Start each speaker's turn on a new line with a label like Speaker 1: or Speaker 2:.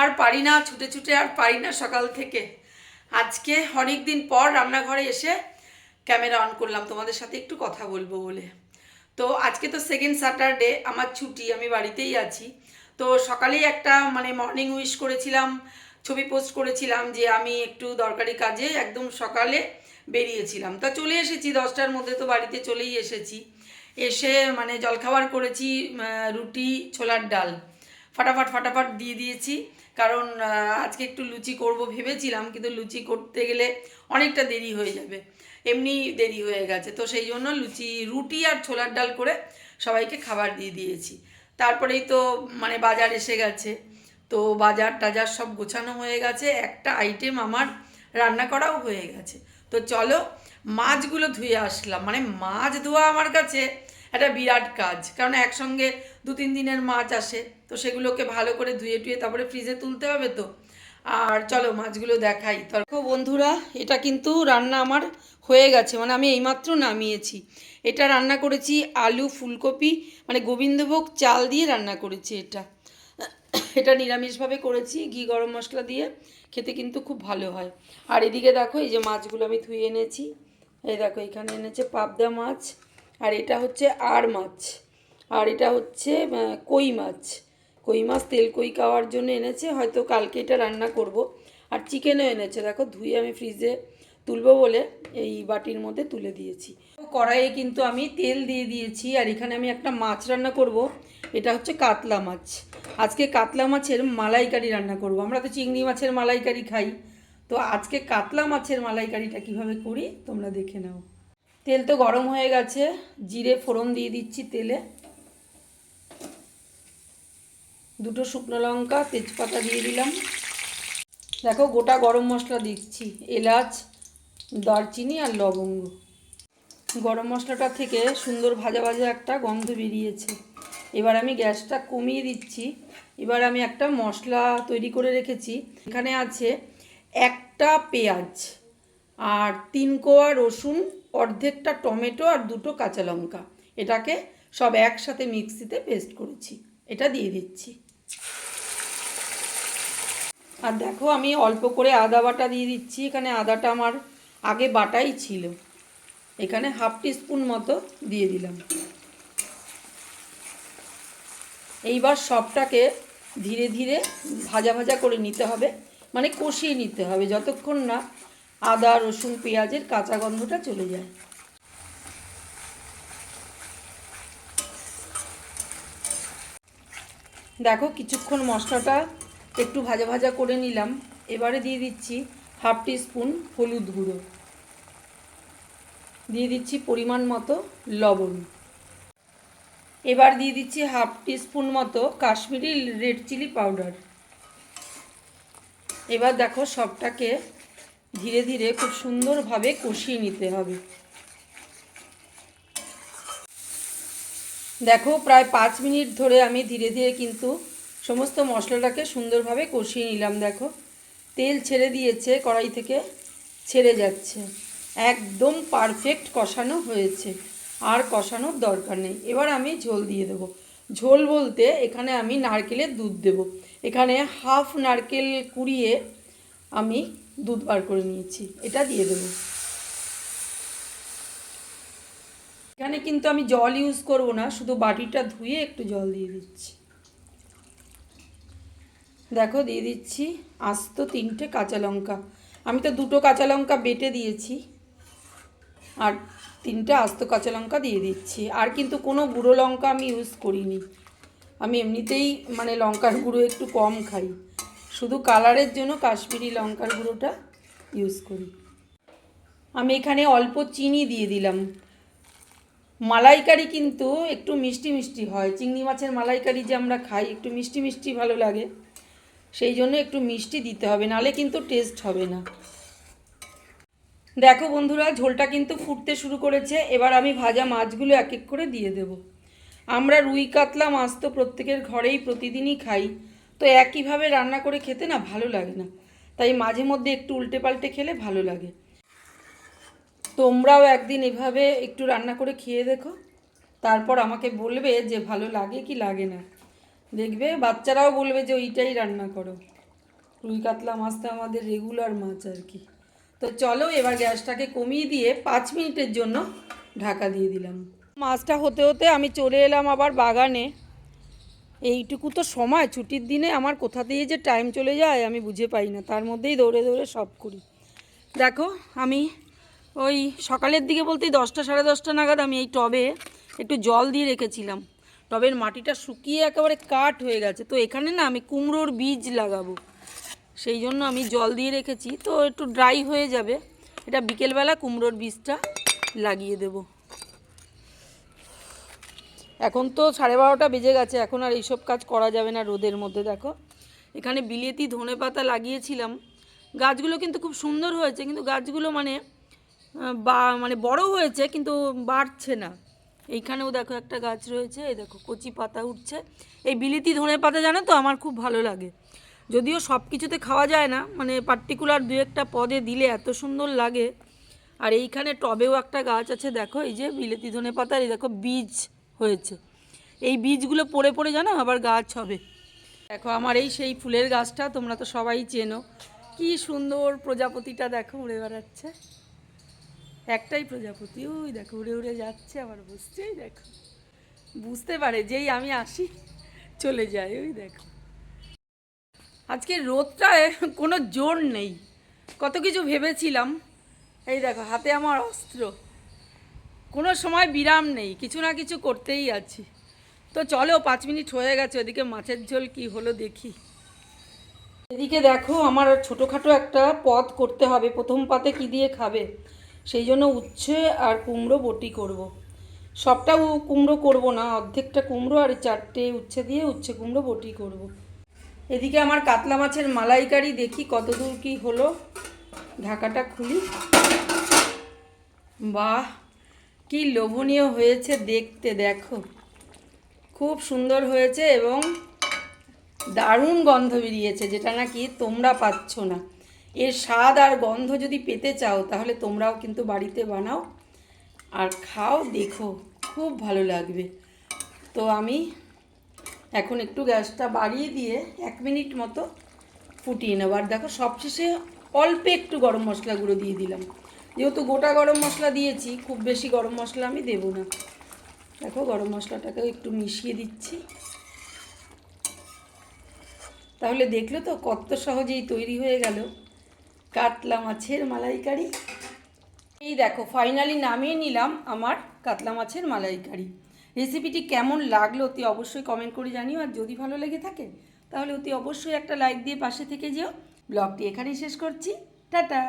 Speaker 1: আর পারি না, ছুটে ছুটে আর পারি না সকাল থেকে। আজকে অনেক দিন পর রান্নাঘরে এসে ক্যামেরা অন করলাম, তোমাদের সাথে একটু কথা বলব বলে। তো আজকে তো সেকেন্ড স্যাটারডে আমার ছুটি, আমি বাড়িতেই আছি। তো সকালেই একটা মানে মর্নিং উইশ করেছিলাম, ছবি পোস্ট করেছিলাম যে আমি একটু দরকারি কাজে একদম সকালে বেরিয়েছিলাম। তা চলে এসেছি, দশটার মধ্যে তো বাড়িতে চলেই এসেছি। এসে মানে জলখাবার করেছি রুটি, ছোলার ডাল। ফাটাফাট ফাটাফাট দিয়ে দিয়েছি। কারণ আজকে একটু লুচি করব ভেবেছিলাম, কিন্তু লুচি করতে গেলে অনেকটা দেরি হয়ে যাবে। এমনি দেরি হয়ে গেছে। তো সেই জন্য লুচি, রুটি আর ছোলার ডাল করে সবাইকে খাবার দিয়ে দিয়েছি। তারপরেই তো মানে বাজার এসে গেছে। তো বাজার টাজার সব গোছানো হয়ে গেছে। একটা আইটেম আমার রান্না করাও হয়ে গেছে। তো চলো, মাছগুলো ধুয়ে আসলাম। মানে মাছ ধোয়া আমার কাছে একটা বিরাট কাজ। কারণ একসঙ্গে দু, তিন দিনের মাছ আসে, তো সেগুলোকে ভালো করে ধুয়ে টুয়ে তারপরে ফ্রিজে তুলতে হবে তো। আর চলো মাছগুলো দেখাই। দেখো বন্ধুরা, এটা কিন্তু রান্না আমার হয়ে গেছে মানে আমি এইমাত্র নামিয়েছি। এটা রান্না করেছি আলু, ফুলকপি মানে গোবিন্দভোগ চাল দিয়ে রান্না করেছি এটা। এটা নিরামিষভাবে করেছি, ঘি, গরম মশলা দিয়ে, খেতে কিন্তু খুব ভালো হয়। আর এদিকে দেখো এই যে মাছগুলো আমি ধুয়ে এনেছি। এই দেখো এখানে এনেছে পাবদা মাছ আর এটা হচ্ছে আর মাছ। আর এটা হচ্ছে কই মাছ। কই মাছ তেল কই খাওয়ার জন্য এনেছে, হয়তো কালকে এটা রান্না করব। আর চিকেনও এনেছে। দেখো, ধুয়ে আমি ফ্রিজে তুলবো বলে এই বাটির মধ্যে তুলে দিয়েছি। কড়াইয়ে কিন্তু আমি তেল দিয়ে দিয়েছি, আর এখানে আমি একটা মাছ রান্না করব। এটা হচ্ছে কাতলা মাছ। আজকে কাতলা মাছের মালাইকারি রান্না করব। আমরা তো চিংড়ি মাছের মালাইকারি খাই। তো আজকে কাতলা মাছের মালাইকারিটা কীভাবে করি, তোমরা দেখে নাও। তেল তো গরম হয়ে গেছে, জিরে, ফোড়ন দিয়ে দিচ্ছি তেলে। দুটো শুকনো লঙ্কা, তেজপাতা দিয়ে দিলাম। দেখো গোটা গরম মশলা দিচ্ছি, এলাচ, দারচিনি আর লবঙ্গ। গরম মশলাটা থেকে সুন্দর ভাজা ভাজা একটা গন্ধ বেরিয়েছে। এবার আমি গ্যাসটা কমিয়ে দিচ্ছি। এবার আমি একটা মশলা তৈরি করে রেখেছি। এখানে আছে একটা পেঁয়াজ আর তিন কোয়া রসুন অর্ধেকটা টমেটো আর দুটো কাঁচা লঙ্কা। এটাকে সব একসাথে মিক্সিতে পেস্ট করেছি। এটা দিয়ে দিচ্ছি। আর দেখো, আমি অল্প করে আদা বাটা দিয়ে দিচ্ছি। এখানে আদাটা আমার আগে বাটাই ছিল। এখানে হাফ টিস্পুন মতো দিয়ে দিলাম। এইবার সবটাকে ধীরে ধীরে ভাজা ভাজা করে নিতে হবে। মানে কষিয়ে নিতে হবে, যতক্ষণ না আদা, রসুন, পেঁয়াজের কাঁচা গন্ধটা চলে যায়। দেখো কিছুক্ষণ মশলাটা একটু ভাজা ভাজা করে নিলাম। এবারে দিয়ে দিচ্ছি হাফ টি স্পুন হলুদ গুঁড়ো। দিয়ে দিচ্ছি পরিমাণ মতো লবণ। এবার দিয়ে দিচ্ছি হাফ টি স্পুন মতো কাশ্মীরি রেড চিলি পাউডার। এবার দেখো সবটাকে ধীরে ধীরে খুব সুন্দরভাবে কষিয়ে নিতে হবে। দেখো, প্রায় পাঁচ মিনিট ধরে আমি ধীরে ধীরে কিন্তু সমস্ত মশলাটাকে সুন্দরভাবে কষিয়ে নিলাম, দেখো। তেল ছেড়ে দিয়েছে, কড়াই থেকে ছেড়ে যাচ্ছে। একদম পারফেক্ট কষানো হয়েছে, আর কষানোর দরকার নেই। এবার আমি ঝোল দিয়ে দেবো। ঝোল বলতে এখানে আমি নারকেলের দুধ দেব। এখানে হাফ নারকেল কুড়িয়ে আমি দুধ বার করে নিয়েছি। এটা দিয়ে দেবো। এখানে কিন্তু আমি জল ইউজ করব না, শুধু বাটিটা ধুয়ে একটু জল দিয়ে দিচ্ছি। দেখো, দিয়ে দিচ্ছি আস্ত তিনটে কাঁচা লঙ্কা। আমি তো দুটো কাঁচা লঙ্কা বেটে দিয়েছি, আর তিনটে আস্ত কাঁচা লঙ্কা দিয়ে দিচ্ছি। আর কিন্তু কোনো গুঁড়ো লঙ্কা আমি ইউজ করিনি। আমি এমনিতেই মানে লঙ্কার গুঁড়ো একটু কম খাই। শুধু কালারের জন্য কাশ্মীরি লঙ্কার গুঁড়োটা ইউজ করি। আমি এখানে অল্প চিনি দিয়ে দিলাম। মালাইকারি কিন্তু একটু মিষ্টি মিষ্টি হয়। চিংড়ি মাছের মালাইকারি যে আমরা খাই, একটু মিষ্টি মিষ্টি ভালো লাগে। সেই জন্য একটু মিষ্টি দিতে হবে নালে কিন্তু টেস্ট হবে না। দেখো বন্ধুরা, ঝোলটা কিন্তু ফুটতে শুরু করেছে। এবার আমি ভাজা মাছগুলো এক এক করে দিয়ে দেব। আমরা রুই, কাতলা, মাছ তো প্রত্যেকের ঘরেই প্রতিদিনই খাই। তো একইভাবে রান্না করে খেতে না ভালো লাগে না। তাই মাঝে মধ্যে একটু উল্টে পাল্টে খেলে ভালো লাগে। তোমরাও একদিন এভাবে একটু রান্না করে খেয়ে দেখো। তারপর আমাকে বলবে যে ভালো লাগে কি লাগে না। দেখবে বাচ্চারাও বলবে যে ওইটাই রান্না করো। রুই কাতলা মাছটা আমাদের রেগুলার মাছ আর কি। তো চলো এবার গ্যাসটাকে কমিয়ে দিয়ে পাঁচ মিনিটের জন্য ঢাকা দিয়ে দিলাম। মাছটা হতে হতে আমি চলে এলাম আবার বাগানে। এইটুকু তো সময়, ছুটির দিনে আমার কোথা দিয়ে যে টাইম চলে যায় আমি বুঝে পাই না, তার মধ্যেই দৌড়ে দৌড়ে সব করি। দেখো, আমি ওই সকালের দিকে বলতেই দশটা সাড়ে দশটা নাগাদ আমি এই টবে একটু জল দিয়ে রেখেছিলাম। টবের মাটিটা শুকিয়ে একেবারে কাঠ হয়ে গেছে, তো এখানে না আমি কুমড়োর বীজ লাগাবো। সেই জন্য আমি জল দিয়ে রেখেছি, তো একটু ড্রাই হয়ে যাবে। এটা বিকেলবেলা কুমড়োর বীজটা লাগিয়ে দেবো। এখন তো সাড়ে বারোটা বেজে গেছে, এখন আর এইসব কাজ করা যাবে না রোদের মধ্যে, দেখো। এখানে বিলেতি ধনে পাতা লাগিয়েছিলাম। গাছগুলো কিন্তু খুব সুন্দর হয়েছে, কিন্তু গাছগুলো মানে বা মানে বড় হয়েছে, কিন্তু বাড়ছে না। এইখানেও দেখো একটা গাছ রয়েছে, এই দেখো কচি পাতা উঠছে। এই বিলেতি ধনে পাতা জানো তো আমার খুব ভালো লাগে। যদিও সব কিছুতে খাওয়া যায় না মানে পার্টিকুলার দু একটা পদে দিলে এত সুন্দর লাগে। আর এইখানে টবেও একটা গাছ আছে, দেখো এই যে বিলেতি ধনে পাতার এই দেখো বীজ। হয়েছে। এই বীজগুলো পড়ে পড়ে জানো? আবার গাছ হবে। দেখো, আমার এই সেই ফুলের গাছটা তোমরা তো সবাই চেনো। কি সুন্দর প্রজাপতিটা দেখো, উড়ে বেড়াচ্ছে। একটাই প্রজাপতি, ওই দেখো, উড়ে উড়ে যাচ্ছে আবার বসছেই দেখো। বুঝতে পারে, যেই আমি আসি, চলে যায়, ওই দেখো। আজকে রোদটা কোনো জোর নেই। কত কিছু ভেবেছিলাম। এই দেখো, হাতে আমার অস্ত্র। কোনো সময় বিরাম নেই, কিছু না কিছু করতেই আছি। তো চলো, পাঁচ মিনিট হয়ে গেছে, ওদিকে মাছের ঝোল কি হলো দেখি। এদিকে দেখো, আমার ছোটোখাটো একটা পদ করতে হবে, প্রথম পাতে কি দিয়ে খাবে? সেই জন্য উচ্ছে আর কুমড়ো বটি করব। সবটা কুমড়ো করব না, অর্ধেকটা কুমড়ো আর চারটে উচ্ছে দিয়ে উচ্ছে কুমড়ো বটি করব। এদিকে আমার কাতলা মাছের মালাইকারি দেখি কতদূর কি হলো। ঢাকাটা খুলি। বাহ! কি লোভনীয় হয়েছে দেখতে দেখো। খুব সুন্দর হয়েছে এবং দারুণ গন্ধ বেরিয়েছে, যেটা নাকি তোমরা পাচ্ছ না। এর স্বাদ আর গন্ধ যদি পেতে চাও, তাহলে তোমরাও কিন্তু বাড়িতে বানাও আর খাও, দেখো, খুব ভালো লাগবে। তো আমি এখন একটু গ্যাসটা বাড়িয়ে দিয়ে এক মিনিট মতো ফুটিয়ে নেব। আর দেখো, সবশেষে অল্প একটু গরম মশলা গুঁড়ো দিয়ে দিলাম। যেহেতু গোটা গরম মশলা দিয়েছি, খুব বেশি গরম মশলা আমি দেবো না। দেখো গরম মশলাটাকেও একটু মিশিয়ে দিচ্ছি। তাহলে দেখল তো কত সহজেই তৈরি হয়ে গেল। কাতলা মাছের মালাইকারি। এই দেখো ফাইনালি নামিয়ে নিলাম আমার কাতলা মাছের মালাইকারি। রেসিপিটি কেমন লাগল অতি অবশ্যই কমেন্ট করে জানিও। আর যদি ভালো লেগে থাকে, তাহলে অতি অবশ্যই একটা লাইক দিয়ে পাশে থেকে যেও। ব্লগটি এখানেই শেষ করছি। টাটা!